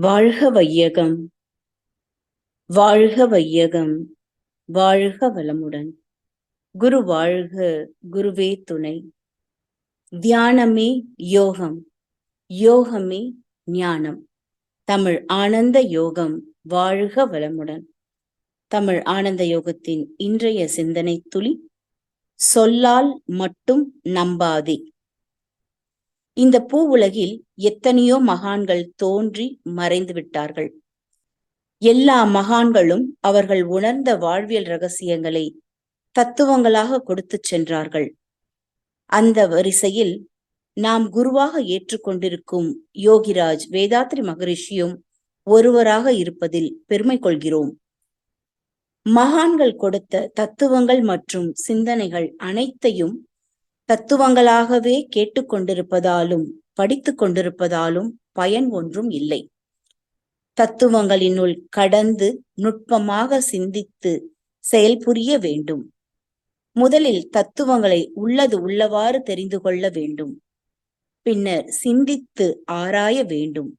வாழ்க வையகம். வாழ்க வையகம். வாழ்க வளமுடன். குரு வாழ்க குருவே துணை. தியானமே யோகம். யோகமே ஞானம். தமிழ் ஆனந்த யோகம். வாழ்க வளமுடன். தமிழ் ஆனந்த யோகத்தின் இன்றைய சிந்தனை துளி சொல்லால் மட்டும் நம்பாதே. இந்த பூ உலகில் எத்தனையோ மகான்கள் தோன்றி மறைந்து விட்டார்கள். எல்லா மகான்களும் அவர்கள் உணர்ந்த வாழ்வியல் ரகசியங்களை தத்துவங்களாக கொடுத்து சென்றார்கள். அந்த வரிசையில் நாம் குருவாக ஏற்றுக்கொண்டிருக்கும் யோகிராஜ் வேதாத்ரி மகரிஷியும் ஒருவராக இருப்பதில் பெருமை கொள்கிறோம். மகான்கள் கொடுத்த தத்துவங்கள் மற்றும் சிந்தனைகள் அனைத்தையும் தத்துவங்களாகவே கேட்டுக்கொண்டிருப்பதாலும் படித்து கொண்டிருப்பதாலும் பயன் ஒன்றும் இல்லை. தத்துவங்களினுள் கடந்து நுட்பமாக சிந்தித்து செயல்புரிய வேண்டும். முதலில் தத்துவங்களை உள்ளது உள்ளவாறு தெரிந்து கொள்ள வேண்டும். பின்னர் சிந்தித்து ஆராய வேண்டும்.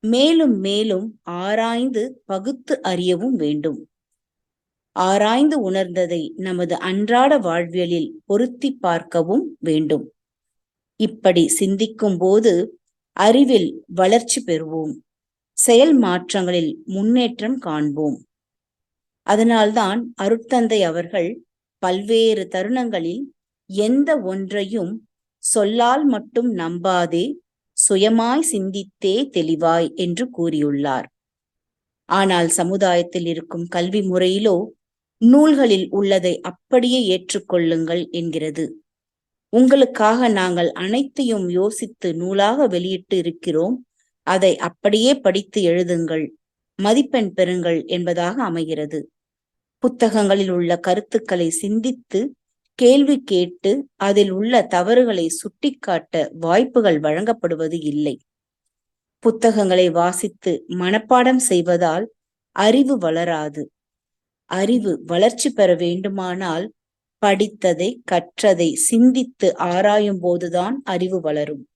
மேலும் மேலும் ஆராய்ந்து பகுத்து அறியவும் வேண்டும். ஆராய்ந்து உணர்ந்ததை நமது அன்றாட வாழ்வியலில் பொருத்தி பார்க்கவும் வேண்டும். இப்படி சிந்திக்கும் போது அறிவில் வளர்ச்சி பெறுவோம். செயல் மாற்றங்களில் முன்னேற்றம் காண்போம். அதனால்தான் அருட்தந்தை அவர்கள் பல்வேறு தருணங்களில் எந்த ஒன்றையும் சொல்லால் மட்டும் நம்பாதே சுயமாய் சிந்தித்தே தெளிவாய் என்று கூறியுள்ளார். ஆனால் சமுதாயத்தில் இருக்கும் கல்வி முறையிலோ நூல்களில் உள்ளதை அப்படியே ஏற்றுக்கொள்ளுங்கள் என்கிறது. உங்களுக்காக நாங்கள் அனைத்தையும் யோசித்து நூலாக வெளியிட்டு இருக்கிறோம். அதை அப்படியே படித்து எழுதுங்கள். மதிப்பெண் பெறுங்கள் என்பதாக அமைகிறது. புத்தகங்களில் உள்ள கருத்துக்களை சிந்தித்து கேள்வி கேட்டு அதில் உள்ள தவறுகளை சுட்டிக்காட்ட வாய்ப்புகள் வழங்கப்படுவது இல்லை. புத்தகங்களை வாசித்து மனப்பாடம் செய்வதால் அறிவு வளராது. அறிவு வளர்ச்சி பெற வேண்டுமானால் படித்ததை கற்றதை சிந்தித்து ஆராயும் போதுதான் அறிவு வளரும்.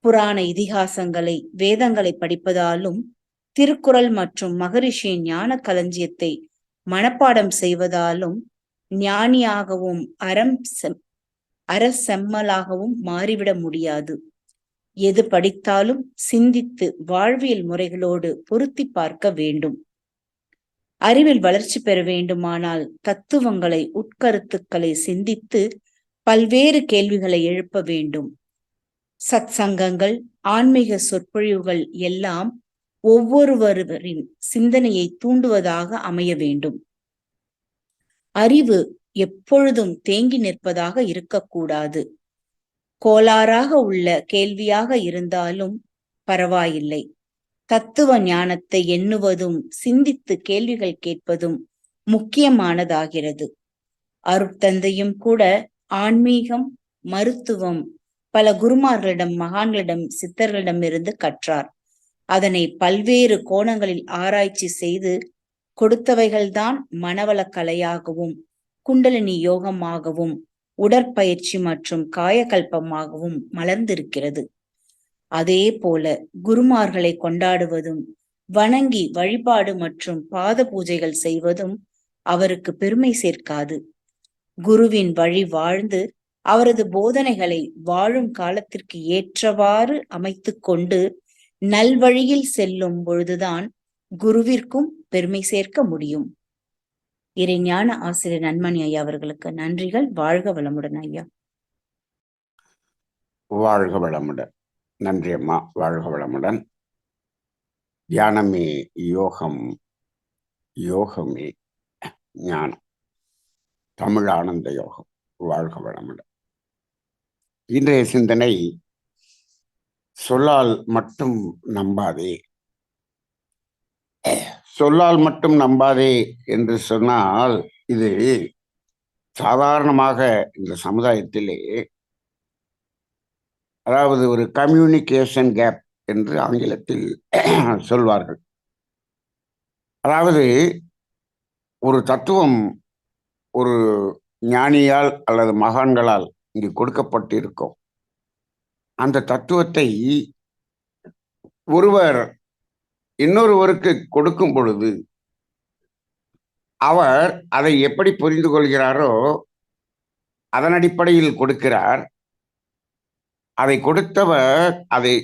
புராண இதிகாசங்களை வேதங்களை படிப்பதாலும் திருக்குறள் மற்றும் மகரிஷியின் ஞான களஞ்சியத்தை மனப்பாடம் செய்வதாலும் ஞானியாகவும் அறம் செம் மாறிவிட முடியாது. எது படித்தாலும் சிந்தித்து வாழ்வியல் முறைகளோடு பொருத்தி பார்க்க வேண்டும். அறிவில் வளர்ச்சி பெற வேண்டுமானால் தத்துவங்களை உட்கருத்துக்களை சிந்தித்து பல்வேறு கேள்விகளை எழுப்ப வேண்டும். சத் சங்கங்கள் ஆன்மீக சொற்பொழிவுகள் எல்லாம் ஒவ்வொருவரின் சிந்தனையை தூண்டுவதாக அமைய வேண்டும். அறிவு எப்பொழுதும் தேங்கி நிற்பதாக இருக்கக்கூடாது. கோளாறாக உள்ள கேள்வியாக இருந்தாலும் பரவாயில்லை. தத்துவ ஞானத்தை எண்ணுவதும் சிந்தித்து கேள்விகள் கேட்பதும் முக்கியமானதாகிறது. அருட்தந்தையும் கூட ஆன்மீகம் மருத்துவம் பல குருமார்களிடம் மகான்களிடம் சித்தர்களிடம் இருந்து கற்றார். அதனை பல்வேறு கோணங்களில் ஆராய்ச்சி செய்து கொடுத்தவைகள்தான் மனவள கலையாகவும் குண்டலினி யோகமாகவும் உடற்பயிற்சி மற்றும் காயகல்பமாகவும் மலர்ந்திருக்கிறது. அதே போல குருமார்களை கொண்டாடுவதும் வணங்கி வழிபாடு மற்றும் பாத பூஜைகள் செய்வதும் அவருக்கு பெருமை சேர்க்காது. குருவின் வழி வாழ்ந்து அவரது போதனைகளை வாழும் காலத்திற்கு ஏற்றவாறு அமைத்து கொண்டு நல்வழியில் செல்லும் பொழுதுதான் குருவிற்கும் பெருமை சேர்க்க முடியும். இறைஞான ஆசிரியர் நன்மணி ஐயா அவர்களுக்கு நன்றிகள். வாழ்க வளமுடன் ஐயா. வாழ்க வளமுடன். நன்றி அம்மா. வாழ்க வளமுடன். தியானமே யோகம் யோகமே ஞானம். தமிழ் ஆனந்த யோகம். வாழ்க வளமுடன். இன்றைய சிந்தனை சொல்லால் மட்டும் நம்பாதே. சொல்லால் மட்டும் நம்பாதே என்று சொன்னால் இது சாதாரணமாக இந்த சமுதாயத்திலே அதாவது ஒரு கம்யூனிகேஷன் கேப் என்று ஆங்கிலத்தில் சொல்வார்கள். அதாவது ஒரு தத்துவம் ஒரு ஞானியால் அல்லது மகான்களால் இங்கு கொடுக்கப்பட்டிருக்கும். அந்த தத்துவத்தை ஒருவர் இன்னொருவருக்கு கொடுக்கும் பொழுது அவர் அதை எப்படி புரிந்து கொள்கிறாரோ அதன் அடிப்படையில் கொடுக்கிறார். அதை கொடுத்தவர் அதை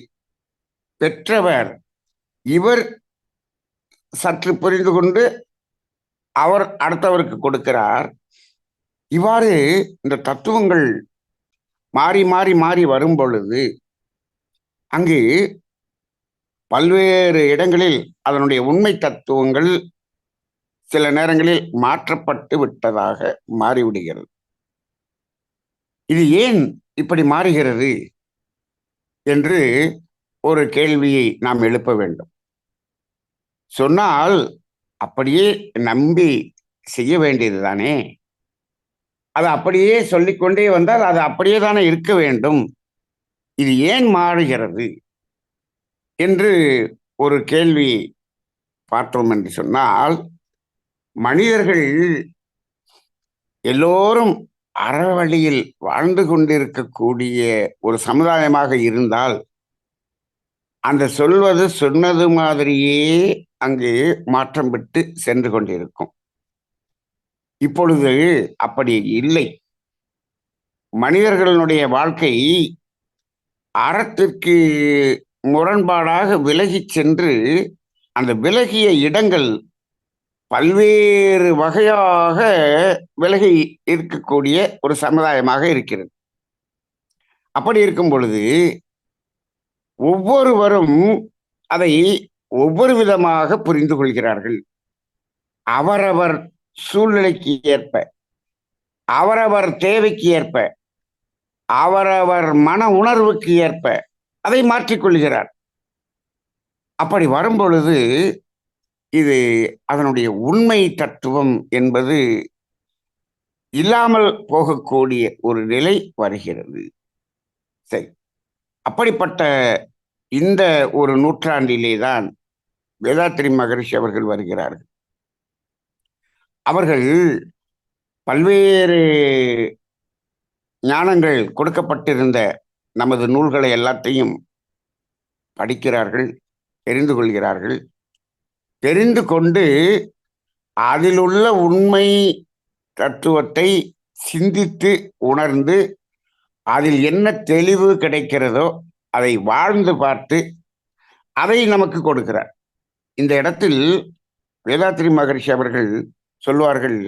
பெற்றவர். இவர் சற்று புரிந்து கொண்டு அவர் அடுத்தவருக்கு கொடுக்கிறார். இவ்வாறு இந்த தத்துவங்கள் மாறி மாறி மாறி வரும் பொழுது அங்கு பல்வேறு இடங்களில் அதனுடைய உண்மை தத்துவங்கள் சில நேரங்களில் மாற்றப்பட்டு விட்டதாக மாறிவிடுகிறது. இது ஏன் இப்படி மாறுகிறது? என்று ஒரு கேள்வியை நாம் எழுப்ப வேண்டும். சொன்னால் அப்படியே நம்பி செய்ய வேண்டியது தானே? அது அப்படியே சொல்லிக்கொண்டே வந்தால் அது அப்படியே தானே இருக்க வேண்டும். இது ஏன் மாறுகிறது? என்று ஒரு கேள்வி பார்த்தோம் என்று சொன்னால் மனிதர்கள் எல்லோரும் அறவழியில் வாழ்ந்து கொண்டிருக்கக்கூடிய ஒரு சமுதாயமாக இருந்தால் அந்த சொல்வது சொன்னது மாதிரியே அங்கே மாற்றம் விட்டு சென்று கொண்டிருக்கும். இப்பொழுது அப்படி இல்லை. மனிதர்களுடைய வாழ்க்கை அறத்திற்கு முரண்பாடாக விலகிச் சென்று அந்த விலகிய இடங்கள் பல்வேறு வகையாக விலகி இருக்கக்கூடிய ஒரு சமுதாயமாக இருக்கிறது. அப்படி இருக்கும் பொழுது ஒவ்வொருவரும் அதை ஒவ்வொரு விதமாக புரிந்து கொள்கிறார்கள். அவரவர் சூழ்நிலைக்கு ஏற்ப அவரவர் தேவைக்கு ஏற்ப அவரவர் மன உணர்வுக்கு ஏற்ப அதை மாற்றிக்கொள்கிறார் அப்படி வரும் பொழுது இது அதனுடைய உண்மை தத்துவம் என்பது இல்லாமல் போகக்கூடிய ஒரு நிலை வருகிறது. சரி. அப்படிப்பட்ட இந்த ஒரு நூற்றாண்டிலே தான் வேதாத்திரி மகரிஷி அவர்கள் வருகிறார்கள். அவர்கள் பல்வேறு ஞானங்கள் கொடுக்கப்பட்டிருந்த நமது நூல்களை எல்லாத்தையும் படிக்கிறார்கள் தெரிந்து கொள்கிறார்கள். தெரிந்து கொண்டு அதிலுள்ள உண்மை தத்துவத்தை சிந்தித்து உணர்ந்து அதில் என்ன தெளிவு கிடைக்கிறதோ அதை வாழ்ந்து பார்த்து அதை நமக்கு கொடுக்கிறார். இந்த இடத்தில் வேதாத்திரி மகரிஷி அவர்கள் சொல்வார்கள்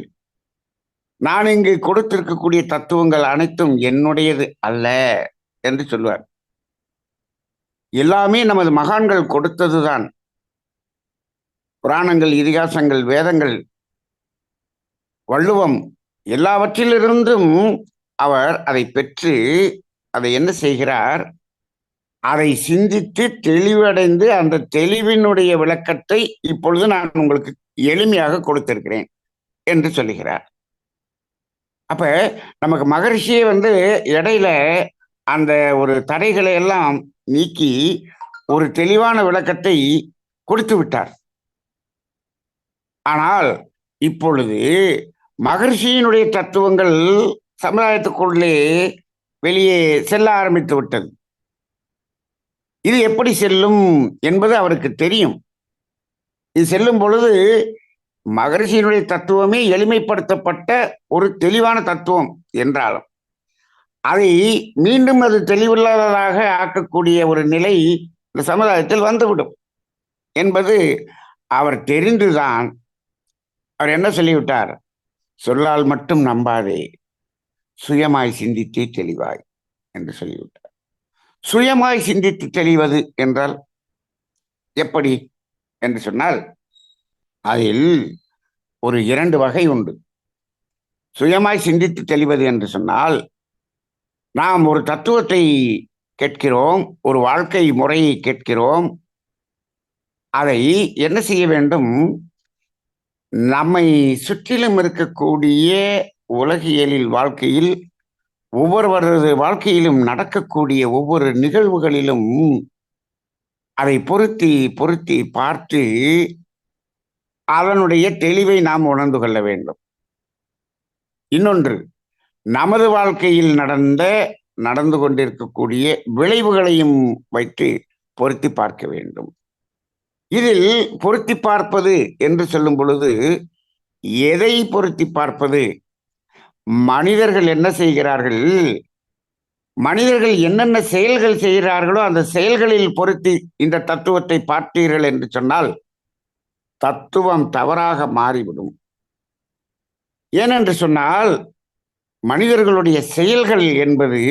நான் இங்கு கொடுத்திருக்கக்கூடிய தத்துவங்கள் அனைத்தும் என்னுடையது அல்ல என்று சொல்வார். எல்லாமே நமது மகான்கள் கொடுத்ததுதான். புராணங்கள் இதிகாசங்கள் வேதங்கள் வள்ளுவம் எல்லாவற்றிலிருந்தும் அவர் அதை பெற்று அதை என்ன செய்கிறார்? அதை சிந்தித்து தெளிவடைந்து அந்த தெளிவினுடைய விளக்கத்தை இப்பொழுது நான் உங்களுக்கு எளிமையாக கொடுத்திருக்கிறேன் என்று சொல்லுகிறார். அப்ப நமக்கு மகரிஷியே வந்து இடையில அந்த ஒரு தடைகளை எல்லாம் நீக்கி ஒரு தெளிவான விளக்கத்தை கொடுத்து விட்டார். ஆனால் இப்பொழுது மகர்ஷியினுடைய தத்துவங்கள் சமுதாயத்துக்குள்ளே வெளியே செல்ல ஆரம்பித்து விட்டது. இது எப்படி செல்லும் என்பது அவருக்கு தெரியும். இது செல்லும் பொழுது மகரிஷியினுடைய தத்துவமே எளிமைப்படுத்தப்பட்ட ஒரு தெளிவான தத்துவம் என்றாலும் அதை மீண்டும் அது தெளிவில்லாததாக ஆக்கக்கூடிய ஒரு நிலை இந்த சமுதாயத்தில் வந்துவிடும் என்பது அவர் தெரிந்துதான் அவர் என்ன சொல்லிவிட்டார்? சொல்லால் மட்டும் நம்பாதே. சுயமாய் சிந்தித்து தெளிவாய் என்று சொல்லிவிட்டார். சுயமாய் சிந்தித்து தெளிவது என்றால் எப்படி என்று சொன்னால் அதில் ஒரு இரண்டு வகை உண்டு. சுயமாய் சிந்தித்து தெளிவது என்று சொன்னால் நாம் ஒரு தத்துவத்தை கேட்கிறோம் ஒரு வாழ்க்கை முறையை கேட்கிறோம் அதை என்ன செய்ய வேண்டும்? நம்மை சுற்றிலும் இருக்கக்கூடிய உலகியலில் வாழ்க்கையில் ஒவ்வொருவரது வாழ்க்கையிலும் நடக்கக்கூடிய ஒவ்வொரு நிகழ்வுகளிலும் அதை பொருத்தி பொருத்தி பார்த்து அதனுடைய தெளிவை நாம் உணர்ந்து கொள்ள வேண்டும். இன்னொன்று நமது வாழ்க்கையில் நடந்த நடந்து கொண்டிருக்கக்கூடிய விளைவுகளையும் வைத்து பொருத்தி பார்க்க வேண்டும். இதில் பொருத்தி பார்ப்பது என்று சொல்லும் பொழுது எதை பொருத்தி பார்ப்பது? மனிதர்கள் என்ன செய்கிறார்கள்? மனிதர்கள் என்னென்ன செயல்கள் செய்கிறார்களோ அந்த செயல்களில் பொருத்தி இந்த தத்துவத்தை பார்த்தீர்கள் என்று சொன்னால் தத்துவம் தவறாக மாறிவிடும். ஏனென்று சொன்னால் மனிதர்களுடைய செயல்கள் என்பது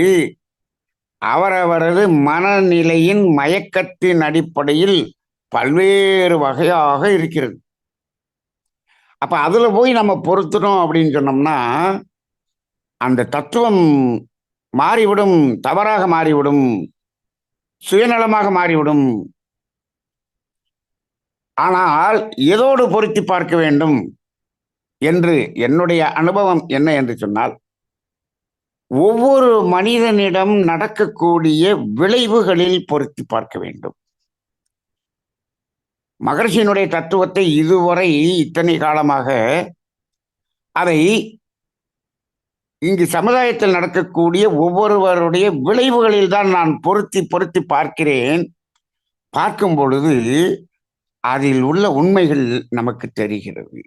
அவரவரது மனநிலையின் மயக்கத்தின் அடிப்படையில் பல்வேறு வகையாக இருக்கிறது. அப்போ அதில் போய் நம்ம பொருத்தணும் அப்படின்னு சொன்னோம்னா அந்த தத்துவம் மாறிவிடும் தவறாக மாறிவிடும் சுயநலமாக மாறிவிடும். ஆனால் எதோடு பொருத்தி பார்க்க வேண்டும் என்று என்னுடைய அனுபவம் என்ன என்று சொன்னால் ஒவ்வொரு மனிதனிடம் நடக்கக்கூடிய விளைவுகளில் பொருத்தி பார்க்க வேண்டும். மகர்ஷியினுடைய தத்துவத்தை இதுவரை இத்தனை காலமாக அதை இங்கு சமுதாயத்தில் நடக்கக்கூடிய ஒவ்வொருவருடைய விளைவுகளில் தான் நான் பொருத்தி பொருத்தி பார்க்கிறேன். பார்க்கும் பொழுது அதில் உள்ள உண்மைகள் நமக்கு தெரிகிறது.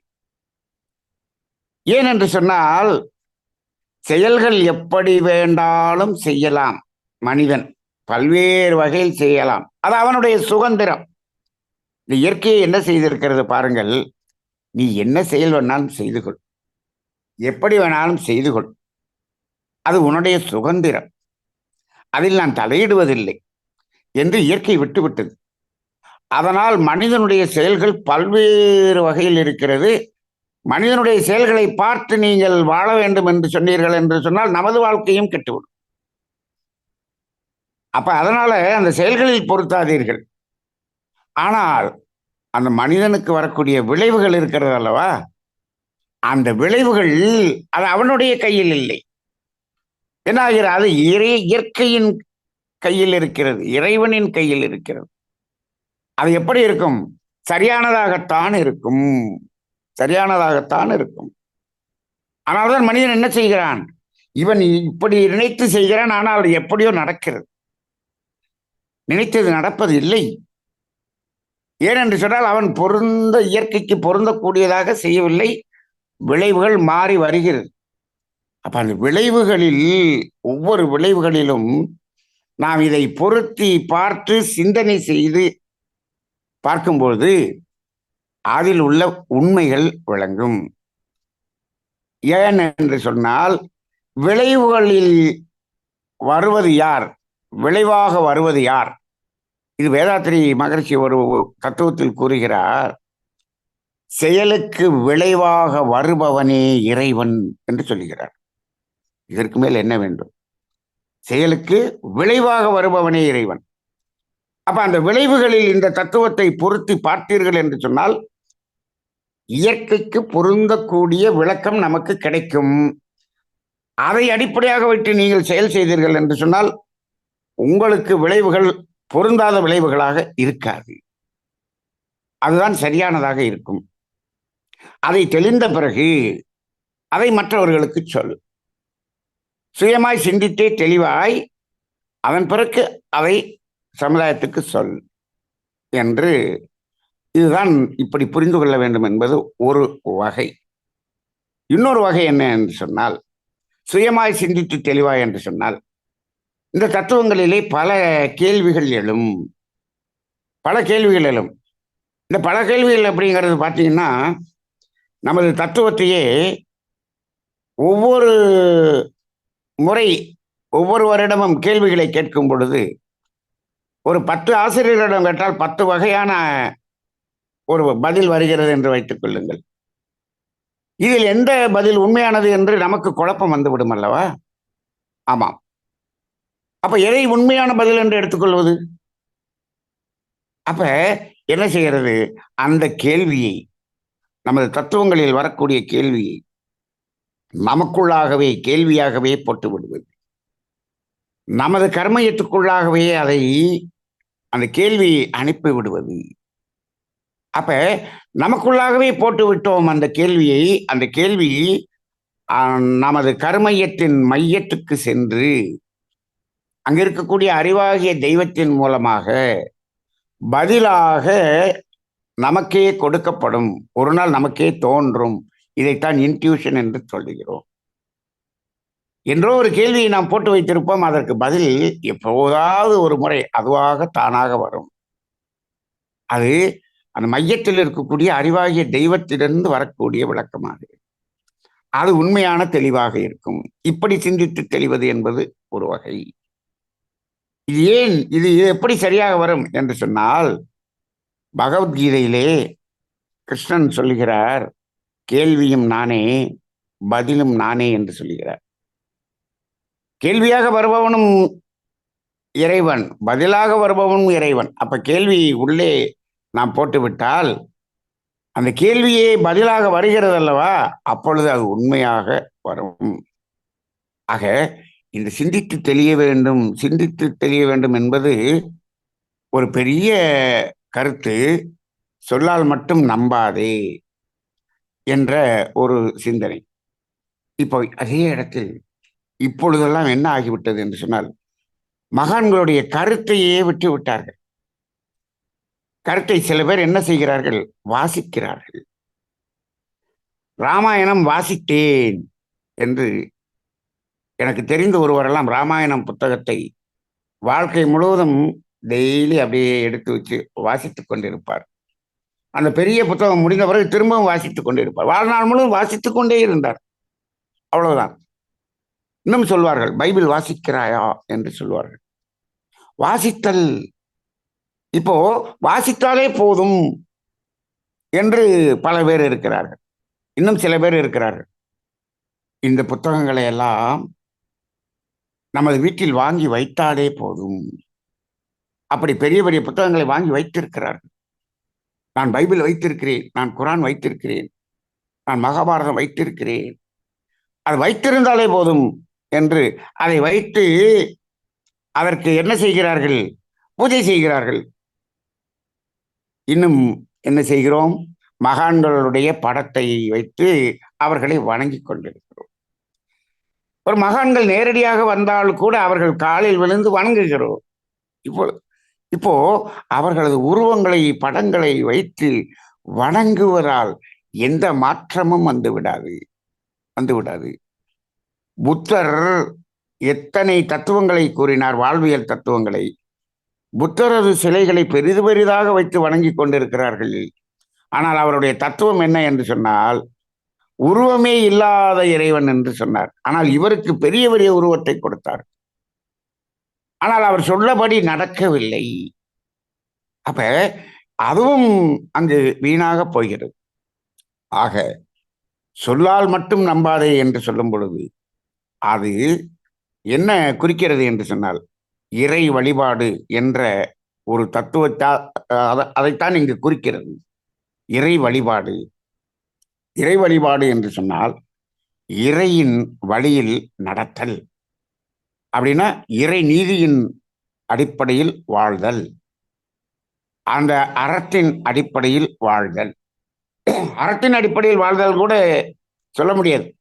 ஏனென்று சொன்னால் செயல்கள் எப்படி வேண்டாலும் செய்யலாம். மனிதன் பல்வேறு வகையில் செய்யலாம். அது அவனுடைய சுதந்திரம். இந்த இயற்கையை என்ன செய்திருக்கிறது பாருங்கள். நீ என்ன செயல் வேணாலும் செய்து கொள். எப்படி வேணாலும் செய்து கொள். அது உன்னுடைய சுதந்திரம். அதில் நான் தலையிடுவதில்லை என்று இயற்கை விட்டுவிட்டது. அதனால் மனிதனுடைய செயல்கள் பல்வேறு வகையில் இருக்கிறது. மனிதனுடைய செயல்களை பார்த்து நீங்கள் வாழ வேண்டும் என்று சொன்னீர்கள் என்று சொன்னால் நமது வாழ்க்கையும் கெட்டுவிடும். அப்ப அதனால அந்த செயல்களில் பொருத்தாதீர்கள். ஆனால் அந்த மனிதனுக்கு வரக்கூடிய விளைவுகள் இருக்கிறது அல்லவா? அந்த விளைவுகள் அது அவனுடைய கையில் இல்லை. என்ன ஆகிறது? அது இறை இயற்கையின் கையில் இருக்கிறது. இறைவனின் கையில் இருக்கிறது. அது எப்படி இருக்கும்? சரியானதாகத்தான் இருக்கும். சரியானதாகத்தான் இருக்கும். ஆனால்தான் மனிதன் என்ன செய்கிறான்? இவன் இப்படி நினைத்து செய்கிறான் ஆனால் அது எப்படியோ நடக்கிறது. நினைத்தது நடப்பது இல்லை. ஏனென்று சொன்னால் அவன் பொருந்த இயற்கைக்கு பொருந்தக்கூடியதாக செய்யவில்லை. விளைவுகள் மாறி வருகிறது. அப்ப அந்த விளைவுகளில் ஒவ்வொரு விளைவுகளிலும் நாம் இதை பொருத்தி பார்த்து சிந்தனை செய்து பார்க்கும்போது அதில் உள்ள உண்மைகள் விளங்கும். ஏன் என்று சொன்னால் விளைவுகளில் வருவது யார்? விளைவாக வருவது யார்? இது வேதாத்திரி மகர்ஷி ஒரு தத்துவத்தில் கூறுகிறார் செயலுக்கு விளைவாக வருபவனே இறைவன் என்று சொல்லுகிறார் இதற்கு மேல் என்ன வேண்டும்? செயலுக்கு விளைவாக வருபவனே இறைவன். அப்ப அந்த விளைவுகளில் இந்த தத்துவத்தை பொருத்தி பார்த்தீர்கள் என்று சொன்னால் இயற்கைக்கு பொருந்தக்கூடிய விளக்கம் நமக்கு கிடைக்கும். அதை அடிப்படையாக வைத்து நீங்கள் செயல் செய்தீர்கள் என்று சொன்னால் உங்களுக்கு விளைவுகள் பொருந்தாத விளைவுகளாக இருக்காது. அதுதான் சரியானதாக இருக்கும். அதை தெளிந்த பிறகு அதை மற்றவர்களுக்கு சொல் சுயமாய் சிந்தித்தே தெளிவாய் அதன் பிறகு அதை சமுதாயத்துக்கு சொல் என்று இதுதான் இப்படி புரிந்து கொள்ள வேண்டும் என்பது ஒரு வகை. இன்னொரு வகை என்ன என்று சொன்னால் சுயமாய் சிந்தித்து தெளிவாய் என்று சொன்னால் இந்த தத்துவங்களிலே பல கேள்விகள் எழும். பல கேள்விகள் எழும். இந்த பல கேள்விகள் அப்படிங்கிறது பார்த்தீங்கன்னா நமது தத்துவத்தையே ஒவ்வொரு முறை ஒவ்வொருவரிடமும் கேள்விகளை கேட்கும் பொழுது ஒரு பத்து ஆசிரியர்களிடம் கேட்டால் பத்து வகையான ஒரு பதில் வருகிறது என்று வைத்துக் கொள்ளுங்கள். இதில் எந்த பதில் உண்மையானது என்று நமக்கு குழப்பம் வந்துவிடும் அல்லவா? ஆமாம். அப்ப எதை உண்மையான பதில் என்று எடுத்துக்கொள்வது? அப்ப என்ன செய்கிறது? அந்த கேள்வியை நமது தத்துவங்களில் வரக்கூடிய கேள்வியை நமக்குள்ளாகவே கேள்வியாகவே போட்டு விடுவது. நமது கர்மயத்துக்குள்ளாகவே அதை அந்த கேள்வியை அனுப்பி விடுவது. அப்ப நமக்குள்ளாகவே போட்டு விட்டோம் அந்த கேள்வியை அந்த கேள்வி நமது கர்மயத்தின் மையத்துக்கு சென்று அங்கே இருக்கக்கூடிய அறிவாகிய தெய்வத்தின் மூலமாக பதிலாக நமக்கே கொடுக்கப்படும். ஒரு நாள் நமக்கே தோன்றும். இதைத்தான் இன்ட்யூஷன் என்று சொல்லுகிறோம். என்றோ ஒரு கேள்வியை நாம் போட்டு வைத்திருப்போம். அதற்கு பதில் எப்போதாவது ஒரு முறை அதுவாக தானாக வரும். அது அந்த மையத்தில் இருக்கக்கூடிய அறிவாகிய தெய்வத்திலிருந்து வரக்கூடிய விளக்கமாக அது உண்மையான தெளிவாக இருக்கும். இப்படி சிந்தித்து தெளிவது என்பது ஒரு வகை. ஏன்? இது இது எப்படி சரியாக வரும்? என்று சொன்னால் பகவத்கீதையிலே கிருஷ்ணன் சொல்லுகிறார் கேள்வியும் நானே பதிலும் நானே என்று சொல்லுகிறார். கேள்வியாக வருபவனும் இறைவன் பதிலாக வருபவனும் இறைவன். அப்ப கேள்வி உள்ளே நாம் போட்டுவிட்டால் அந்த கேள்வியே பதிலாக வருகிறது அல்லவா அப்பொழுது அது உண்மையாக வரும். ஆக இந்த சிந்தித்து தெளிய வேண்டும் சிந்தித்து தெளிய வேண்டும் என்பது ஒரு பெரிய கருத்து. சொல்லால் மட்டும் நம்பாதே என்ற ஒரு சிந்தனை. இப்போ அதே இடத்தில் இப்பொழுதெல்லாம் என்ன ஆகிவிட்டது என்று சொன்னால் மகான்களுடைய கருத்தையே விட்டு விட்டார்கள். கருத்தை சில பேர் என்ன செய்கிறார்கள்? வாசிக்கிறார்கள். ராமாயணம் வாசித்தேன் என்று எனக்கு தெரிந்த ஒருவரெல்லாம் ராமாயணம் புத்தகத்தை வாழ்க்கை முழுவதும் டெய்லி அப்படியே எடுத்து வச்சு வாசித்து கொண்டிருப்பார். அந்த பெரிய புத்தகம் முடிந்த பிறகு திரும்பவும் வாசித்துக் கொண்டிருப்பார். வாழ்நாள் முழுவதும் வாசித்துக் கொண்டே இருந்தார். அவ்வளவுதான். இன்னும் சொல்வார்கள் பைபிள் வாசிக்கிறாயா என்று சொல்வார்கள். வாசித்தல் இப்போ வாசித்தாலே போதும் என்று பல பேர் இருக்கிறார்கள். இன்னும் சில பேர் இருக்கிறார்கள். இந்த புத்தகங்களை எல்லாம் நமது வீட்டில் வாங்கி வைத்தாலே போதும். அப்படி பெரிய பெரிய புத்தகங்களை வாங்கி வைத்திருக்கிறார்கள். நான் பைபிள் வைத்திருக்கிறேன் நான் குரான் வைத்திருக்கிறேன் நான் மகாபாரதம் வைத்திருக்கிறேன். அது வைத்திருந்தாலே போதும் என்று அதை வைத்து அதற்கு என்ன செய்கிறார்கள்? பூஜை செய்கிறார்கள். இன்னும் என்ன செய்கிறோம்? மகான்களுடைய படத்தை வைத்து அவர்களை வணங்கிக் கொண்டிருக்கிறோம். ஒரு மகான்கள் நேரடியாக வந்தால் கூட அவர்கள் காலில் விழுந்து வணங்குகிறோம். இப்போ இப்போ அவர்களது உருவங்களை படங்களை வைத்து வணங்குவதால் எந்த மாற்றமும் வந்து விடாது வந்து விடாது. புத்தர் எத்தனை தத்துவங்களை கூறினார் வாழ்வியல் தத்துவங்களை. புத்தரது சிலைகளை பெரிது பெரிதாக வைத்து வணங்கி கொண்டிருக்கிறார்கள். ஆனால் அவருடைய தத்துவம் என்ன என்று சொன்னால் உருவமே இல்லாத இறைவன் என்று சொன்னார். ஆனால் இவருக்கு பெரிய பெரிய உருவத்தை கொடுத்தார். ஆனால் அவர் சொல்லபடி நடக்கவில்லை. அப்ப அதுவும் அங்கு வீணாக போகிறது. ஆக சொல்லால் மட்டும் நம்பாதே என்று சொல்லும் பொழுது அது என்ன குறிக்கிறது என்று சொன்னால் இறை வழிபாடு என்ற ஒரு தத்துவத்தா அதைத்தான் இங்கு குறிக்கிறது. இறை வழிபாடு இறை வழிபாடு என்று சொன்னால் இறையின் வழியில் நடத்தல். அப்படின்னா இறை நீதியின் அடிப்படையில் வாழ்தல். அந்த அறத்தின் அடிப்படையில் வாழ்தல். அறத்தின் அடிப்படையில் வாழ்தல் கூட சொல்ல முடியாது.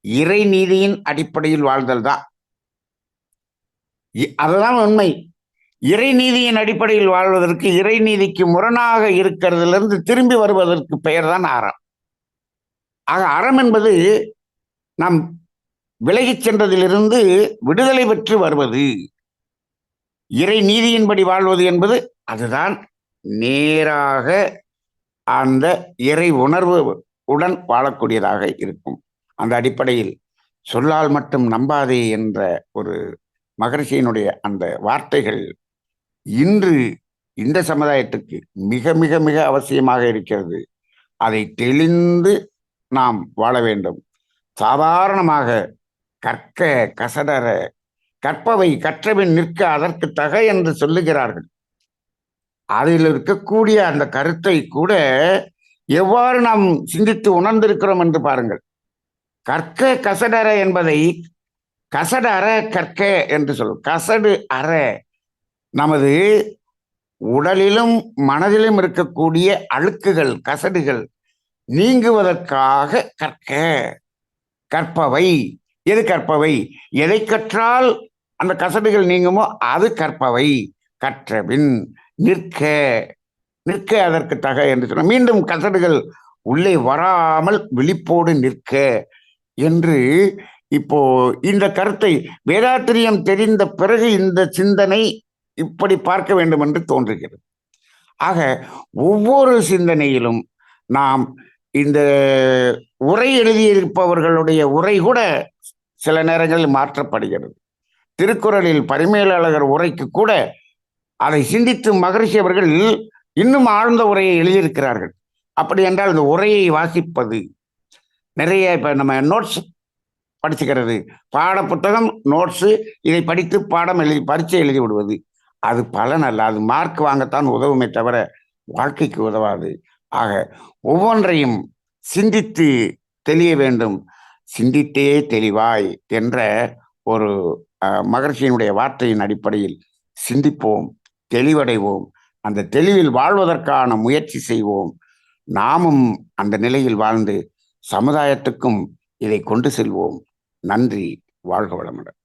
இறை நீதியின் அடிப்படையில் வாழ்தல் தான். இ- அதுதான் உண்மை. இறை நீதியின் அடிப்படையில் வாழ்வதற்கு இறை நீதிக்கு முரணாக இருக்கிறதுல இருந்து திரும்பி வருவதற்கு பெயர் தான் அறம் ஆக அறம் என்பது நாம் விலகிச் சென்றதிலிருந்து விடுதலை பெற்று வருவது. இறை நீதியின்படி வாழ்வது என்பது அதுதான் நேராக அந்த இறை உணர்வு உடன் வாழக்கூடியதாக இருக்கும். அந்த அடிப்படையில் சொல்லால் மட்டும் நம்பாதே என்ற ஒரு மகரிஷியினுடைய அந்த வார்த்தைகள் இன்று இந்த சமுதாயத்துக்கு மிக மிக மிக அவசியமாக இருக்கிறது. அதை தெளிந்து நாம் வாழ வேண்டும். சாதாரணமாக கற்க கசடர கற்பவை கற்றபின் நிற்க அதற்கு தகை என்று சொல்லுகிறார்கள். அதில் இருக்கக்கூடிய அந்த கருத்தை கூட எவ்வாறு நாம் சிந்தித்து உணர்ந்திருக்கிறோம் என்று பாருங்கள். கற்க கசடர என்பதை கசடு அற கற்க என்று சொல்லும். கசடு அற நமது உடலிலும் மனதிலும் இருக்கக்கூடிய அழுக்குகள் கசடுகள் நீங்குவதற்காக கற்க. கற்பவை. எது கற்பவை? எதை கற்றால் அந்த கசடுகள் நீங்குமோ அது கற்பவை. கற்றபின் நிற்க. நிற்க அதற்கு தக என்று சொன்ன மீண்டும் கசடுகள் உள்ளே வராமல் விழிப்போடு நிற்க என்று இப்போ இந்த கருத்தை வேதாத்திரியம் தெரிந்த பிறகு இந்த சிந்தனை இப்படி பார்க்க வேண்டும் என்று தோன்றுகிறது. ஆக ஒவ்வொரு சிந்தனையிலும் நாம் இந்த உரை எழுதியிருப்பவர்களுடைய உரை கூட சில நேரங்களில் மாற்றப்படுகிறது. திருக்குறளில் பரிமேலழகர் உரைக்கு கூட அதை சிந்தித்து மகரிஷி அவர்கள் இன்னும் ஆழ்ந்த உரையை எழுதியிருக்கிறார்கள். அப்படி என்றால் இந்த உரையை வாசிப்பது நிறைய இப்போ நம்ம நோட்ஸ் படிச்சுக்கிறது. பாட புத்தகம் நோட்ஸு இதை படித்து பாடம் எழுதி பரீட்சை எழுதி விடுவது. அது பலன் அல்ல. அது மார்க் வாங்கத்தான் உதவுமே தவிர வாழ்க்கைக்கு உதவாது. ஆக ஒவ்வொன்றையும் சிந்தித்து தெளிய வேண்டும். சிந்தித்தே தெளிவாய் என்ற ஒரு மகர்ஷியினுடைய வார்த்தையின் அடிப்படையில் சிந்திப்போம் தெளிவடைவோம். அந்த தெளிவில் வாழ்வதற்கான முயற்சி செய்வோம். நாமும் அந்த நிலையில் வாழ்ந்து சமுதாயத்துக்கும் இதை கொண்டு செல்வோம். நன்றி. வாழ்க வளமுடன்.